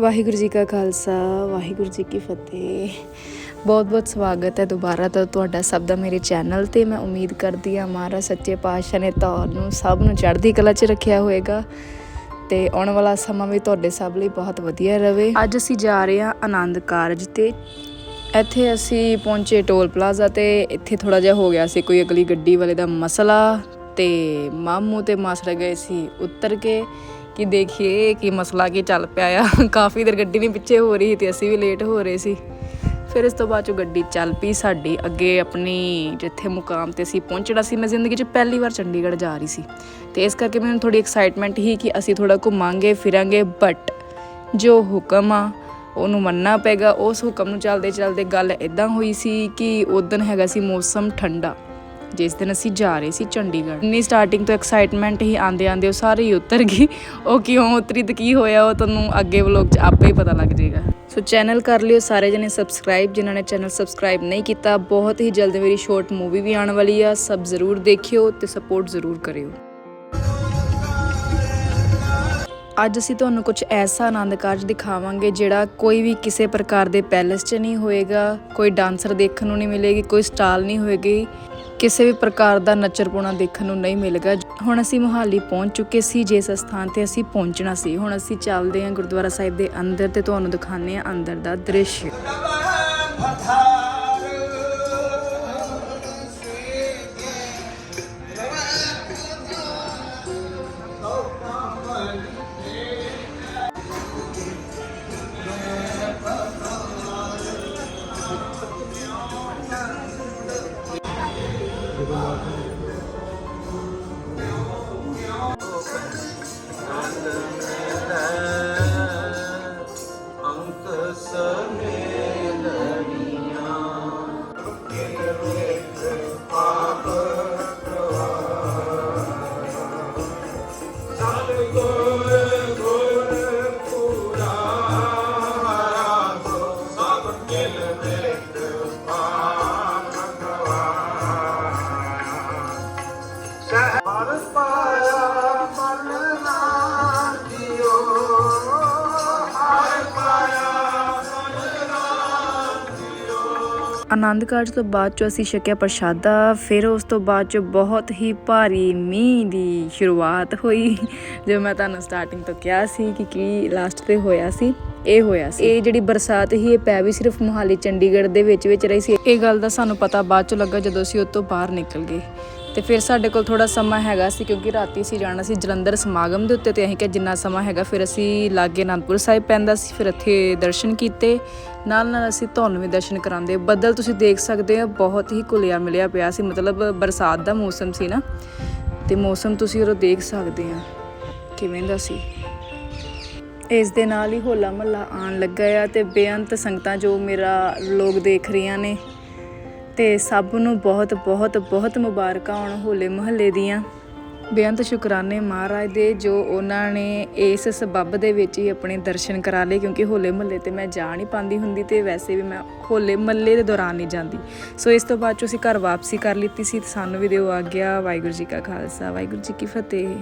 ਵਾਹਿਗੁਰੂ ਜੀ ਕਾ ਖਾਲਸਾ, ਵਾਹਿਗੁਰੂ ਜੀ ਕੀ ਫਤਿਹ। ਬਹੁਤ ਬਹੁਤ ਸਵਾਗਤ ਹੈ ਦੁਬਾਰਾ ਤੋਂ ਤੁਹਾਡਾ ਸਭ ਦਾ ਮੇਰੇ ਚੈਨਲ ਤੇ। ਮੈਂ ਉਮੀਦ ਕਰਦੀ ਹਾਂ ਮਹਾਰਾਜ ਸੱਚੇ ਪਾਤਸ਼ਾਹ ਨੇ ਤੁਹਾਨੂੰ ਸਭ ਨੂੰ ਚੜ੍ਹਦੀ ਕਲਾ 'ਚ ਰੱਖਿਆ ਹੋਵੇਗਾ ਤੇ ਆਉਣ ਵਾਲਾ ਸਮਾਂ ਵੀ ਤੁਹਾਡੇ ਸਭ ਲਈ ਬਹੁਤ ਵਧੀਆ ਰਹੇ ਅੱਜ ਅਸੀਂ ਜਾ ਰਹੇ ਹਾਂ ਆਨੰਦ ਕਾਰਜ ਤੇ। ਇੱਥੇ ਅਸੀਂ ਪਹੁੰਚੇ ਟੋਲ ਪਲਾਜ਼ਾ ਤੇ। ਇੱਥੇ ਥੋੜਾ ਜਿਹਾ ਹੋ ਗਿਆ ਸੀ ਕੋਈ ਅਗਲੀ ਗੱਡੀ ਵਾਲੇ ਦਾ ਮਸਲਾ ਤੇ ਮਾਮੂ ਤੇ ਮਾਸੜ ਗਏ ਸੀ ਉੱਤਰ ਕੇ। ਕਿ ਦੇਖੀਏ ਕੀ ਮਸਲਾ ਕੀ ਚੱਲ ਪਿਆ ਆ। ਕਾਫੀ ਦੇਰ ਗੱਡੀ ਨਹੀਂ ਪਿੱਛੇ ਹੋ ਰਹੀ ਸੀ ਤੇ ਅਸੀਂ ਵੀ ਲੇਟ ਹੋ ਰਹੇ ਸੀ। ਫਿਰ ਇਸ ਤੋਂ ਬਾਅਦ ਚੋਂ ਗੱਡੀ ਚੱਲ ਪਈ ਸਾਡੀ, ਅੱਗੇ ਆਪਣੀ ਜਿੱਥੇ ਮੁਕਾਮ ਤੇ ਅਸੀਂ ਪਹੁੰਚਣਾ ਸੀ, ਮੈਂ ਜ਼ਿੰਦਗੀ 'ਚ ਪਹਿਲੀ ਵਾਰ ਚੰਡੀਗੜ੍ਹ ਜਾ ਰਹੀ ਸੀ। ਤੇ ਇਸ ਕਰਕੇ ਮੈਨੂੰ ਥੋੜੀ ਐਕਸਾਈਟਮੈਂਟ ਹੀ ਕਿ ਅਸੀਂ ਥੋੜਾ ਘੁੰਮਾਂਗੇ, ਫਿਰਾਂਗੇ ਬਟ ਜੋ ਹੁਕਮ ਆ, ਉਹਨੂੰ ਮੰਨਣਾ ਪਏਗਾ। ਉਸ ਹੁਕਮ ਨੂੰ ਚੱਲਦੇ ਚੱਲਦੇ ਗੱਲ ਇਦਾਂ ਹੋਈ ਸੀ ਕਿ ਉਦੋਂ ਹੈਗਾ ਸੀ ਮੌਸਮ ਠੰਡਾ। ਜਿਸ ਦਿਨ ਅਸੀਂ ਜਾ ਰਹੇ ਸੀ ਚੰਡੀਗੜ੍ਹ, ਇੰਨੀ ਸਟਾਰਟਿੰਗ ਤੋਂ ਐਕਸਾਈਟਮੈਂਟ ਹੀ ਆਂਦੇ ਆਂਦੇ ਉਹ ਸਾਰੇ ਹੀ ਉਤਰ ਗਈ ਉਹ ਕਿਉਂ ਉਤਰੀ ਤੇ ਕੀ ਹੋਇਆ, ਉਹ ਤੁਹਾਨੂੰ ਅੱਗੇ ਵਲੋਗ 'ਚ ਆਪੇ ਹੀ ਪਤਾ ਲੱਗ ਜਾਏਗਾ। ਸੋ ਚੈਨਲ ਕਰ ਲਿਓ ਸਾਰੇ ਜਣੇ ਸਬਸਕ੍ਰਾਈਬ ਜਿਨ੍ਹਾਂ ਨੇ ਚੈਨਲ ਸਬਸਕ੍ਰਾਈਬ ਨਹੀਂ ਕੀਤਾ, ਬਹੁਤ ਹੀ ਜਲਦ ਮੇਰੀ ਸ਼ਾਰਟ ਮੂਵੀ ਵੀ ਆਉਣ ਵਾਲੀ ਆ, ਸਭ ਜ਼ਰੂਰ ਦੇਖਿਓ ਤੇ ਸਪੋਰਟ ਜ਼ਰੂਰ ਕਰਿਓ। ਅੱਜ ਅਸੀਂ ਤੁਹਾਨੂੰ ਕੁਝ ਐਸਾ ਆਨੰਦ ਕਾਰਜ ਦਿਖਾਵਾਂਗੇ, ਜਿਹੜਾ ਕੋਈ ਵੀ ਕਿਸੇ ਪ੍ਰਕਾਰ ਦੇ ਪੈਲੇਸ 'ਚ ਨਹੀਂ ਹੋਏਗਾ, ਕੋਈ ਡਾਂਸਰ ਦੇਖਣ ਨੂੰ ਨਹੀਂ ਮਿਲੇਗੀ, ਕੋਈ ਸਟਾਲ ਨਹੀਂ ਹੋਏਗੀ। ਕਿਸੇ ਵੀ ਪ੍ਰਕਾਰ ਦਾ ਨੱਚਰਪੁਣਾ ਦੇਖਣ ਨੂੰ ਨਹੀਂ ਮਿਲਗਾ ਹੁਣ ਅਸੀਂ ਮੁਹਾਲੀ ਪਹੁੰਚ ਚੁੱਕੇ ਸੀ, ਜਿਸ ਸਥਾਨ ਤੇ ਅਸੀਂ ਪਹੁੰਚਣਾ ਸੀ। ਹੁਣ ਅਸੀਂ ਚੱਲਦੇ ਹਾਂ ਗੁਰਦੁਆਰਾ ਸਾਹਿਬ ਦੇ ਅੰਦਰ ਤੇ ਤੁਹਾਨੂੰ ਦਿਖਾਉਂਦੇ ਹਾਂ ਅੰਦਰ ਦਾ ਦ੍ਰਿਸ਼। ਆਨੰਦ ਕਾਰਜ ਤੋਂ ਬਾਅਦ ਚੋਂ ਅਸੀਂ ਛਕਿਆ ਪ੍ਰਸ਼ਾਦਾ, ਫਿਰ ਉਸ ਤੋਂ ਬਾਅਦ ਚੋਂ ਬਹੁਤ ਹੀ ਭਾਰੀ ਮੀਂਹ ਦੀ ਸ਼ੁਰੂਆਤ ਹੋਈ, ਜੋ ਮੈਂ ਤੁਹਾਨੂੰ ਸਟਾਰਟਿੰਗ ਤੋਂ ਕਿਹਾ ਸੀ ਕਿ ਕੀ ਲਾਸਟ ਤੇ ਹੋਇਆ ਸੀ, ਇਹ ਹੋਇਆ ਸੀ। ਇਹ ਜਿਹੜੀ ਬਰਸਾਤ ਹੀ ਇਹ ਪੈ ਵੀ ਸਿਰਫ ਮੁਹਾਲੀ, ਚੰਡੀਗੜ੍ਹ ਦੇ ਵਿੱਚ ਵਿੱਚ ਰਹੀ ਸੀ। ਇਹ ਗੱਲ ਦਾ ਸਾਨੂੰ ਪਤਾ ਬਾਅਦ ਚੋਂ ਲੱਗਾ ਜਦੋਂ ਅਸੀਂ ਉਹ ਤੋਂ ਬਾਹਰ ਨਿਕਲ ਗਏ। ਤੇ ਫਿਰ ਸਾਡੇ ਕੋਲ ਥੋੜਾ ਸਮਾਂ ਹੈਗਾ ਸੀ ਕਿਉਂਕਿ ਰਾਤੀ ਅਸੀਂ ਜਾਣਾ ਸੀ ਜਲੰਧਰ ਸਮਾਗਮ ਦੇ ਉੱਤੇ ਤੇ ਅਸੀਂ ਕਿ ਜਿੰਨਾ ਸਮਾਂ ਹੈਗਾ ਫਿਰ ਅਸੀਂ ਲਾਗੇ ਅਨੰਦਪੁਰ ਸਾਹਿਬ ਪੈਂਦਾ ਸੀ, ਫਿਰ ਇੱਥੇ ਦਰਸ਼ਨ ਕੀਤੇ। ਨਾਲ ਨਾਲ ਅਸੀਂ ਤੁਹਾਨੂੰ ਵੀ ਦਰਸ਼ਨ ਕਰਾਉਂਦੇ। ਬੱਦਲ ਤੁਸੀਂ ਦੇਖ ਸਕਦੇ ਹੋ, ਬਹੁਤ ਹੀ ਘੁਲਿਆ ਮਿਲਿਆ ਪਿਆ ਸੀ। ਮਤਲਬ ਬਰਸਾਤ ਦਾ ਮੌਸਮ ਸੀ ਨਾ। ਤੇ ਮੌਸਮ ਤੁਸੀਂ ਉਰੋਂ ਦੇਖ ਸਕਦੇ ਆ ਕਿਵੇਂ ਦਾ ਸੀ। ਇਸ ਦੇ ਨਾਲ ਹੀ ਹੋਲਾ ਮਹੱਲਾ ਆਉਣ ਲੱਗਾ ਆ ਤੇ ਬੇਅੰਤ ਸੰਗਤਾਂ ਜੋ ਮੇਰਾ ਲੋਕ ਦੇਖ ਰਹੀਆਂ ਨੇ। ਤੇ ਸਭ ਨੂੰ ਬਹੁਤ ਬਹੁਤ ਬਹੁਤ ਮੁਬਾਰਕਾਂ ਹੋਣ ਹੋਲੇ ਮਹੱਲੇ ਦੀਆਂ। ਬੇਅੰਤ ਸ਼ੁਕਰਾਨੇ ਮਹਾਰਾਜ ਦੇ, ਜੋ ਉਹਨਾਂ ਨੇ ਇਸ ਸਬੱਬ ਦੇ ਵਿੱਚ ਹੀ ਆਪਣੇ ਦਰਸ਼ਨ ਕਰਾ ਲਏ, ਕਿਉਂਕਿ ਹੋਲੇ ਮਹੱਲੇ ਤੇ ਮੈਂ ਜਾ ਨਹੀਂ ਪਾਉਂਦੀ ਹੁੰਦੀ ਤੇ ਵੈਸੇ ਵੀ ਮੈਂ ਹੋਲੇ ਮਹੱਲੇ ਦੇ ਦੌਰਾਨ ਨਹੀਂ ਜਾਂਦੀ। ਸੋ ਇਸ ਤੋਂ ਬਾਅਦ 'ਚੋਂ ਅਸੀਂ ਘਰ ਵਾਪਸੀ ਕਰ ਲਿੱਤੀ ਸੀ ਤੇ ਸਾਨੂੰ ਵੀ ਦਿਓ ਆ ਗਿਆ ਵਾਹਿਗੁਰੂ ਜੀ ਕਾ ਖਾਲਸਾ, ਵਾਹਿਗੁਰੂ ਜੀ ਕੀ ਫਤਿਹ।